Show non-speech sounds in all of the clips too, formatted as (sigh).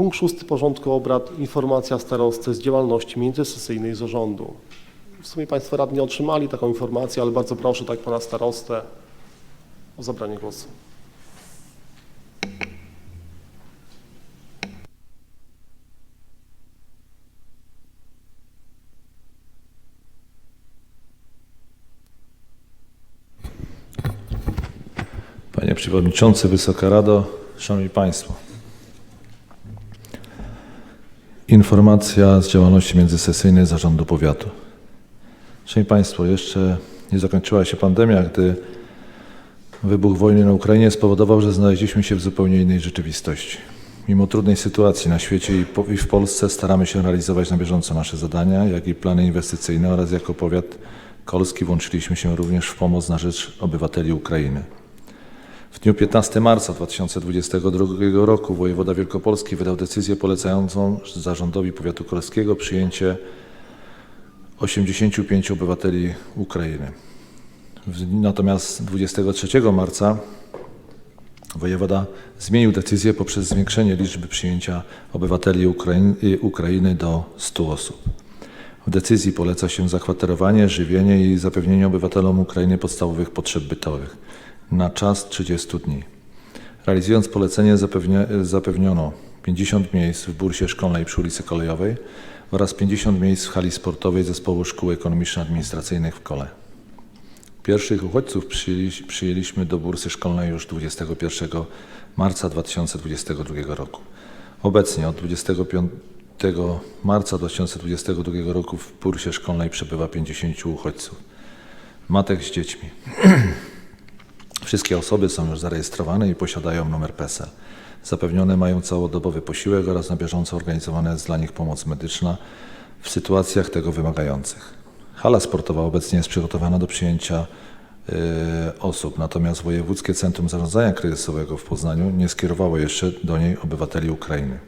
Punkt szósty porządku obrad. Informacja starosty z działalności międzysesyjnej zarządu. W sumie Państwo radni otrzymali taką informację, ale bardzo proszę tak Pana starostę o zabranie głosu. Panie Przewodniczący, Wysoka Rado, Szanowni Państwo. Informacja z działalności międzysesyjnej Zarządu Powiatu. Szanowni Państwo, jeszcze nie zakończyła się pandemia, gdy wybuch wojny na Ukrainie spowodował, że znaleźliśmy się w zupełnie innej rzeczywistości. Mimo trudnej sytuacji na świecie i w Polsce staramy się realizować na bieżąco nasze zadania, jak i plany inwestycyjne oraz jako powiat kolski włączyliśmy się również w pomoc na rzecz obywateli Ukrainy. W dniu 15 marca 2022 roku wojewoda Wielkopolski wydał decyzję polecającą zarządowi powiatu kolskiego przyjęcie 85 obywateli Ukrainy. Natomiast 23 marca wojewoda zmienił decyzję poprzez zwiększenie liczby przyjęcia obywateli Ukrainy, Ukrainy do 100 osób. W decyzji poleca się zakwaterowanie, żywienie i zapewnienie obywatelom Ukrainy podstawowych potrzeb bytowych na czas 30 dni. Realizując polecenie zapewniono 50 miejsc w bursie szkolnej przy ulicy Kolejowej oraz 50 miejsc w hali sportowej Zespołu Szkół Ekonomiczno-Administracyjnych w Kole. Pierwszych uchodźców przyjęli, przyjęliśmy do bursy szkolnej już 21 marca 2022 roku. Obecnie od 25 marca 2022 roku w bursie szkolnej przebywa 50 uchodźców, matek z dziećmi. (clears throat) Wszystkie osoby są już zarejestrowane i posiadają numer PESEL. Zapewnione mają całodobowy posiłek oraz na bieżąco organizowana jest dla nich pomoc medyczna w sytuacjach tego wymagających. Hala sportowa obecnie jest przygotowana do przyjęcia y, osób, natomiast Wojewódzkie Centrum Zarządzania Kryzysowego w Poznaniu nie skierowało jeszcze do niej obywateli Ukrainy.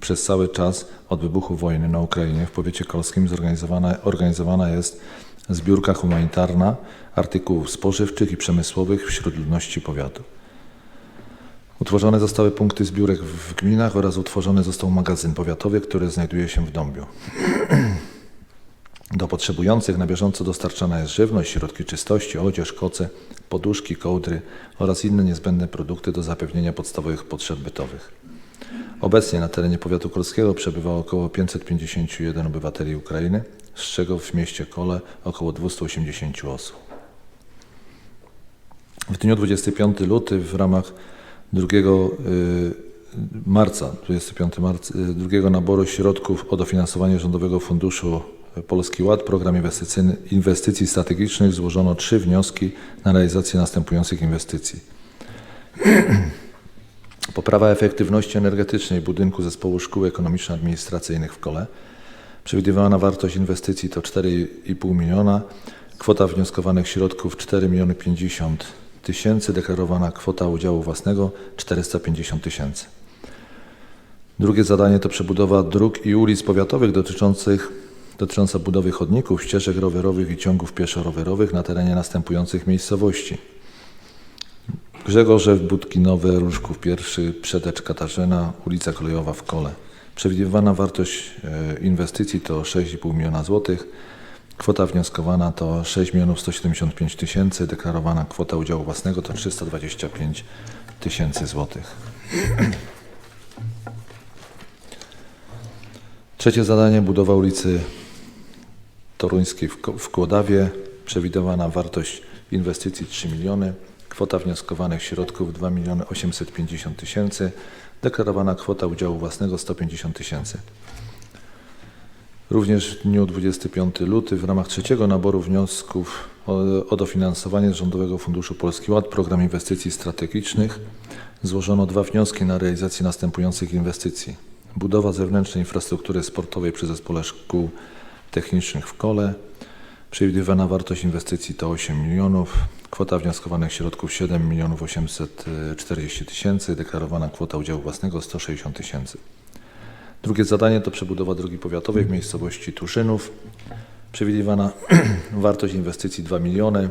Przez cały czas od wybuchu wojny na Ukrainie w powiecie kolskim zorganizowana, organizowana jest zbiórka humanitarna artykułów spożywczych i przemysłowych wśród ludności powiatu. Utworzone zostały punkty zbiórek w gminach oraz utworzony został magazyn powiatowy, który znajduje się w Dąbiu. Do potrzebujących na bieżąco dostarczana jest żywność, środki czystości, odzież, koce, poduszki, kołdry oraz inne niezbędne produkty do zapewnienia podstawowych potrzeb bytowych. Obecnie na terenie powiatu kolskiego przebywa około 551 obywateli Ukrainy, z czego w mieście Kole około 280 osób. W dniu 25 luty w ramach drugiego y, marca, 25 marca, y, drugiego naboru środków o dofinansowanie Rządowego Funduszu Polski Ład, program inwestycji strategicznych złożono trzy wnioski na realizację następujących inwestycji. (clears throat) Poprawa efektywności energetycznej budynku Zespołu Szkół Ekonomiczno-Administracyjnych w Kole. Przewidywana wartość inwestycji to 4,5 miliona. Kwota wnioskowanych środków 4 miliony 50 tysięcy. Deklarowana kwota udziału własnego 450 tysięcy. Drugie zadanie to przebudowa dróg i ulic powiatowych dotyczących, dotycząca budowy chodników, ścieżek rowerowych i ciągów pieszo-rowerowych na terenie następujących miejscowości. Grzegorzew, Budki Nowe, Różków Pierwszy, Przedecz Katarzyna, ulica Kolejowa w Kole. Przewidywana wartość e, inwestycji to 6,5 miliona złotych. Kwota wnioskowana to 6 milionów 175 tysięcy. Deklarowana kwota udziału własnego to 325 tysięcy złotych. Trzecie zadanie budowa ulicy Toruńskiej w, Kłodawie. Przewidywana wartość inwestycji 3 miliony. Kwota wnioskowanych środków 2 miliony 850 tysięcy. Deklarowana kwota udziału własnego 150 tysięcy. Również w dniu 25 luty w ramach trzeciego naboru wniosków o, o dofinansowanie z Rządowego Funduszu Polski Ład Program Inwestycji Strategicznych złożono dwa wnioski na realizację następujących inwestycji. Budowa zewnętrznej infrastruktury sportowej przy Zespole Szkół Technicznych w Kole. Przewidywana wartość inwestycji to 8 milionów. Kwota wnioskowanych środków 7 milionów 840 tysięcy. Deklarowana kwota udziału własnego 160 tysięcy. Drugie zadanie to przebudowa drogi powiatowej w miejscowości Tuszynów. Przewidywana (clears throat) wartość inwestycji 2 miliony.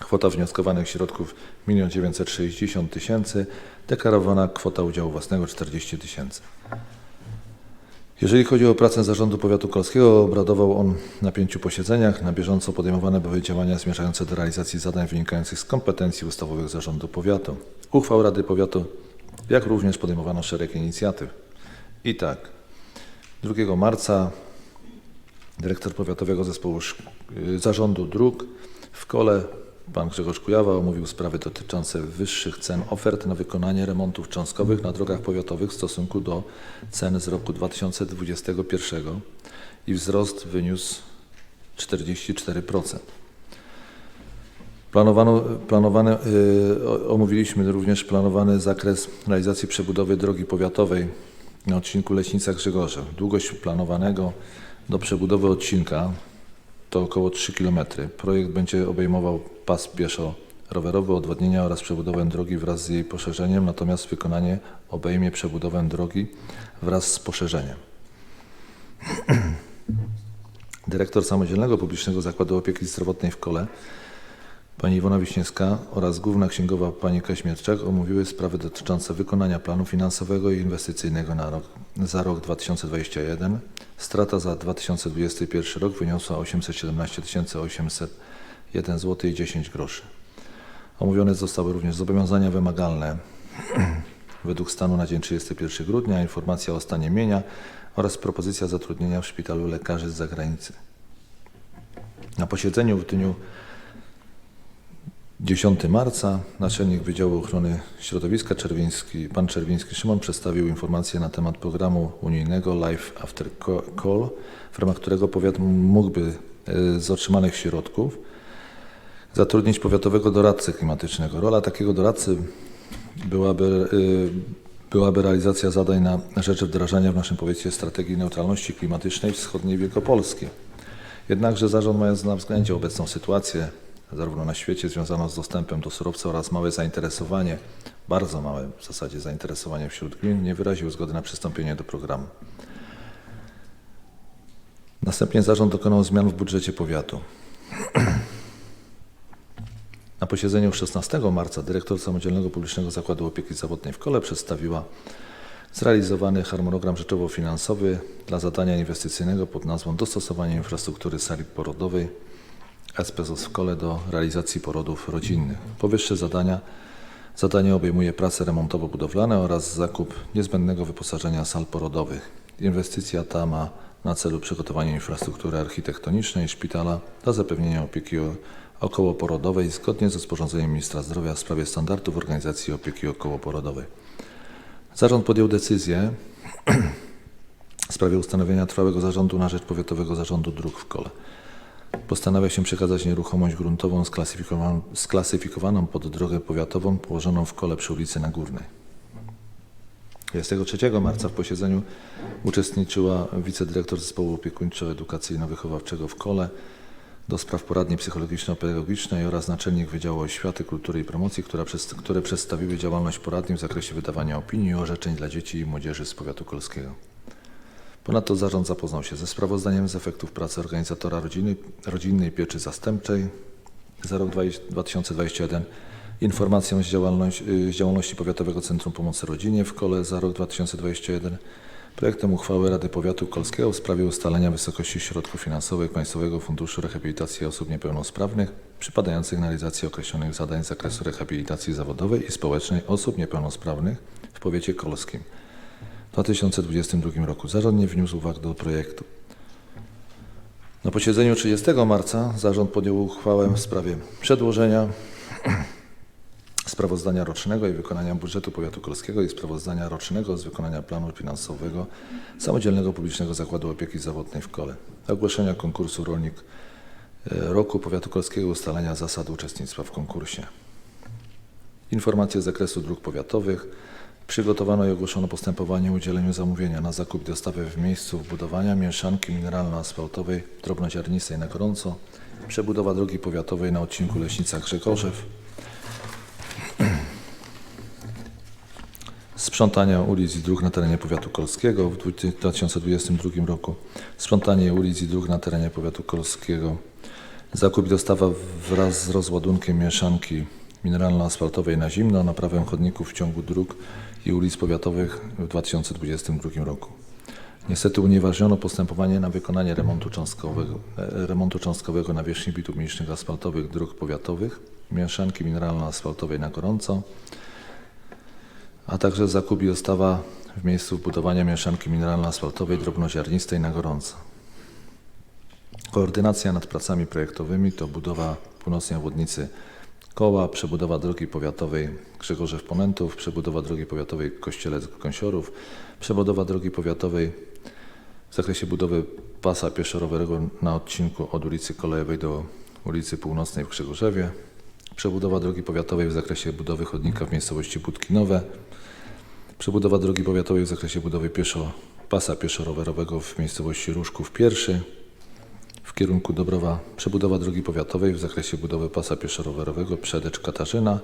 Kwota wnioskowanych środków 1 960 tysięcy, deklarowana kwota udziału własnego 40 tysięcy. Jeżeli chodzi o pracę Zarządu Powiatu Kolskiego, obradował on na pięciu posiedzeniach. Na bieżąco podejmowane były działania zmierzające do realizacji zadań wynikających z kompetencji ustawowych Zarządu Powiatu, uchwał Rady Powiatu, jak również podejmowano szereg inicjatyw. I tak, 2 marca dyrektor Powiatowego Zespołu y, Zarządu Dróg w Kole, pan Grzegorz Kujawa, omówił sprawy dotyczące wyższych cen ofert na wykonanie remontów cząstkowych na drogach powiatowych w stosunku do cen z roku 2021 i wzrost wyniósł 44%. Planowano, planowane, y, omówiliśmy również planowany zakres realizacji przebudowy drogi powiatowej na odcinku Leśnica Grzegorzew. Długość planowanego do przebudowy odcinka to około 3 km. Projekt będzie obejmował pas pieszo-rowerowy, odwodnienia oraz przebudowę drogi wraz z jej poszerzeniem, natomiast wykonanie obejmie przebudowę drogi wraz z poszerzeniem. (clears throat) Dyrektor Samodzielnego Publicznego Zakładu Opieki Zdrowotnej w Kole Pani Iwona Wiśniewska oraz Główna Księgowa Pani Kaśmierczak omówiły sprawy dotyczące wykonania planu finansowego i inwestycyjnego na rok, za rok 2021. Strata za 2021 rok wyniosła 817 801 zł i 10 groszy. Omówione zostały również zobowiązania wymagalne (clears throat) według stanu na dzień 31 grudnia, informacja o stanie mienia oraz propozycja zatrudnienia w szpitalu lekarzy z zagranicy. Na posiedzeniu w dniu 10 marca naczelnik Wydziału Ochrony Środowiska Czerwiński, pan Czerwiński Szymon przedstawił informację na temat programu unijnego Life After Call, w ramach którego powiat mógłby e, z otrzymanych środków zatrudnić powiatowego doradcę klimatycznego. Rola takiego doradcy byłaby, e, byłaby realizacja zadań na rzecz wdrażania w naszym powiecie strategii neutralności klimatycznej wschodniej Wielkopolski. Jednakże zarząd mając na względzie obecną sytuację, zarówno na świecie związaną z dostępem do surowca oraz małe zainteresowanie, bardzo małe w zasadzie zainteresowanie wśród gmin, nie wyraził zgody na przystąpienie do programu. Następnie zarząd dokonał zmian w budżecie powiatu. (clears throat) Na posiedzeniu 16 marca dyrektor Samodzielnego Publicznego Zakładu Opieki Zdrowotnej w Kole przedstawiła zrealizowany harmonogram rzeczowo-finansowy dla zadania inwestycyjnego pod nazwą Dostosowanie infrastruktury sali porodowej SPZOS w Kole do realizacji porodów rodzinnych. Powyższe zadania zadanie obejmuje prace remontowo-budowlane oraz zakup niezbędnego wyposażenia sal porodowych. Inwestycja ta ma na celu przygotowanie infrastruktury architektonicznej szpitala dla zapewnienia opieki okołoporodowej zgodnie z rozporządzeniem ministra zdrowia w sprawie standardów organizacji opieki okołoporodowej. Zarząd podjął decyzję (clears throat) w sprawie ustanowienia trwałego zarządu na rzecz Powiatowego Zarządu Dróg w Kole. Postanawia się przekazać nieruchomość gruntową sklasyfikowaną, sklasyfikowaną pod drogę powiatową położoną w kole przy ulicy Nagórnej. 23 marca w posiedzeniu uczestniczyła wicedyrektor zespołu opiekuńczo-edukacyjno-wychowawczego w kole do spraw poradni psychologiczno-pedagogicznej oraz naczelnik Wydziału Oświaty, Kultury i Promocji, która, które przedstawiły działalność poradni w zakresie wydawania opinii i orzeczeń dla dzieci i młodzieży z powiatu kolskiego. Ponadto zarząd zapoznał się ze sprawozdaniem z efektów pracy organizatora rodziny, rodzinnej pieczy zastępczej za rok 20- 2021, informacją z, działalność, y, z działalności Powiatowego Centrum Pomocy Rodzinie w Kole za rok 2021, projektem uchwały Rady Powiatu Kolskiego w sprawie ustalenia wysokości środków finansowych Państwowego Funduszu Rehabilitacji Osób Niepełnosprawnych przypadających na realizację określonych zadań z zakresu rehabilitacji zawodowej i społecznej osób niepełnosprawnych w powiecie kolskim. W 2022 roku. Zarząd nie wniósł uwag do projektu. Na posiedzeniu 30 marca zarząd podjął uchwałę w sprawie przedłożenia (clears throat) sprawozdania rocznego i wykonania budżetu powiatu kolskiego i sprawozdania rocznego z wykonania planu finansowego Samodzielnego Publicznego Zakładu Opieki Zdrowotnej w Kole. Ogłoszenia konkursu Rolnik e, Roku Powiatu Kolskiego ustalenia zasad uczestnictwa w konkursie. Informacje z zakresu dróg powiatowych. Przygotowano i ogłoszono postępowanie o udzieleniu zamówienia na zakup i dostawę w miejscu wbudowania mieszanki mineralno-asfaltowej drobnoziarnistej na gorąco. Przebudowa drogi powiatowej na odcinku Leśnica Grzegorzew. (clears throat) Sprzątania ulic i dróg na terenie powiatu kolskiego w 2022 roku. Sprzątanie ulic i dróg na terenie powiatu kolskiego Zakup i dostawa wraz z rozładunkiem mieszanki mineralno-asfaltowej na zimno, naprawę chodników w ciągu dróg i ulic powiatowych w 2022 roku. Niestety unieważniono postępowanie na wykonanie remontu cząstkowego, e, remontu cząstkowego nawierzchni bitumicznych asfaltowych dróg powiatowych, mieszanki mineralno-asfaltowej na gorąco, a także zakup i dostawa w miejscu budowania mieszanki mineralno-asfaltowej drobnoziarnistej na gorąco. Koordynacja nad pracami projektowymi to budowa północnej obwodnicy Koła, przebudowa drogi powiatowej Grzegorzew Ponentów, przebudowa drogi powiatowej Kościelec Kąsiorów, przebudowa drogi powiatowej w zakresie budowy pasa pieszo-rowerowego na odcinku od ulicy Kolejowej do ulicy Północnej w Grzegorzewie, przebudowa drogi powiatowej w zakresie budowy chodnika w miejscowości Budki Nowe, przebudowa drogi powiatowej w zakresie budowy pieszo, pasa pieszo-rowerowego w miejscowości Różków Pierwszy, kierunku Dobrowa przebudowa drogi powiatowej w zakresie budowy pasa pieszo-rowerowego Przedecz Katarzyna,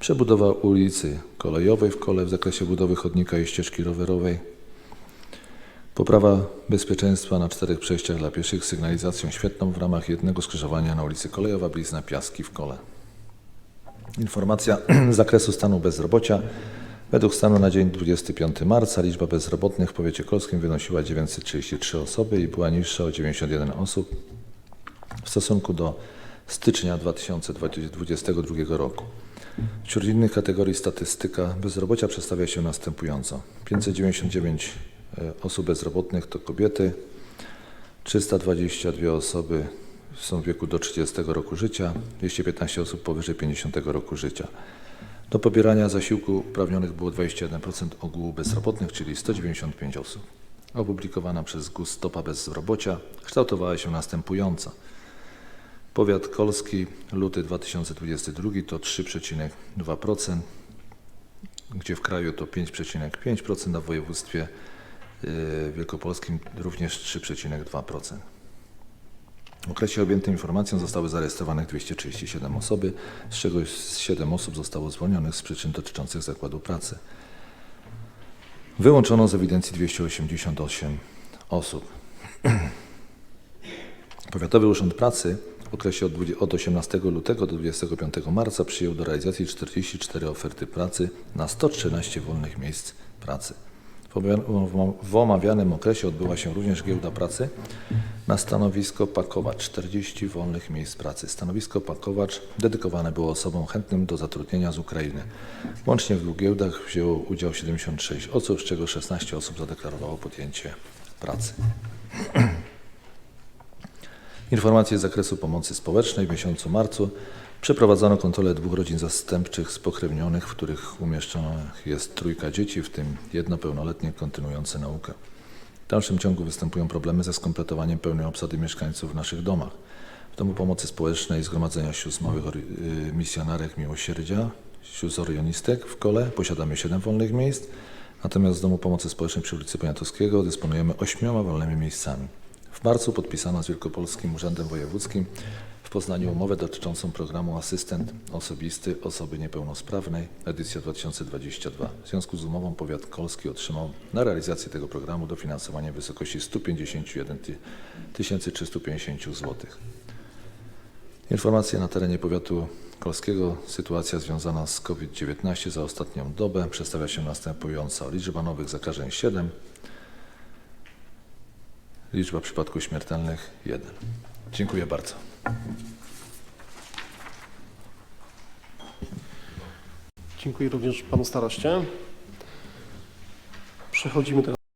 przebudowa ulicy Kolejowej w Kole w zakresie budowy chodnika i ścieżki rowerowej, poprawa bezpieczeństwa na czterech przejściach dla pieszych z sygnalizacją świetną w ramach jednego skrzyżowania na ulicy Kolejowa Blizna Piaski w Kole. Informacja (clears throat) z zakresu stanu bezrobocia. Według stanu na dzień 25 marca liczba bezrobotnych w powiecie kolskim wynosiła 933 osoby i była niższa o 91 osób w stosunku do stycznia 2022 roku. Wśród innych kategorii statystyka bezrobocia przedstawia się następująco. 599 e, osób bezrobotnych to kobiety, 322 osoby są w wieku do 30 roku życia, 215 osób powyżej 50 roku życia. Do pobierania zasiłku uprawnionych było 21% ogółu bezrobotnych, czyli 195 osób. Opublikowana przez GUS stopa bezrobocia kształtowała się następująco. Powiat kolski, luty 2022 to 3,2%, gdzie w kraju to 5,5%, a w województwie y, wielkopolskim również 3,2%. W okresie objętym informacją zostały zarejestrowanych 237 osoby, z czego 7 osób zostało zwolnionych z przyczyn dotyczących zakładu pracy. Wyłączono z ewidencji 288 osób. (clears throat) Powiatowy Urząd Pracy w okresie od 18 lutego do 25 marca przyjął do realizacji 44 oferty pracy na 113 wolnych miejsc pracy. W omawia- w- W omawianym okresie odbyła się również giełda pracy na stanowisko pakowacz 40 wolnych miejsc pracy. Stanowisko pakowacz dedykowane było osobom chętnym do zatrudnienia z Ukrainy. Łącznie w dwóch giełdach wzięło udział 76 osób, z czego 16 osób zadeklarowało podjęcie pracy. (clears throat) Informacje z zakresu pomocy społecznej w miesiącu marcu przeprowadzono kontrolę dwóch rodzin zastępczych spokrewnionych, w których umieszczonych jest trójka dzieci, w tym jedno pełnoletnie kontynuujące naukę. W dalszym ciągu występują problemy ze skompletowaniem pełnej obsady mieszkańców w naszych domach. W Domu Pomocy Społecznej Zgromadzenia Sióstr Małych y, Misjonarek Miłosierdzia, sióstr orionistek w Kole posiadamy 7 wolnych miejsc, natomiast w Domu Pomocy Społecznej przy ulicy Poniatowskiego dysponujemy 8 wolnymi miejscami. W marcu podpisano z Wielkopolskim Urzędem Wojewódzkim w Poznaniu umowę dotyczącą programu Asystent Osobisty Osoby Niepełnosprawnej, edycja 2022. W związku z umową powiat kolski otrzymał na realizację tego programu dofinansowanie w wysokości 151 ty- 350 zł. Informacje na terenie powiatu kolskiego. Sytuacja związana z COVID-19 za ostatnią dobę przedstawia się następująco. Liczba nowych zakażeń 7, liczba przypadków śmiertelnych 1. Dziękuję bardzo. Dziękuję również panu staroście. Przechodzimy teraz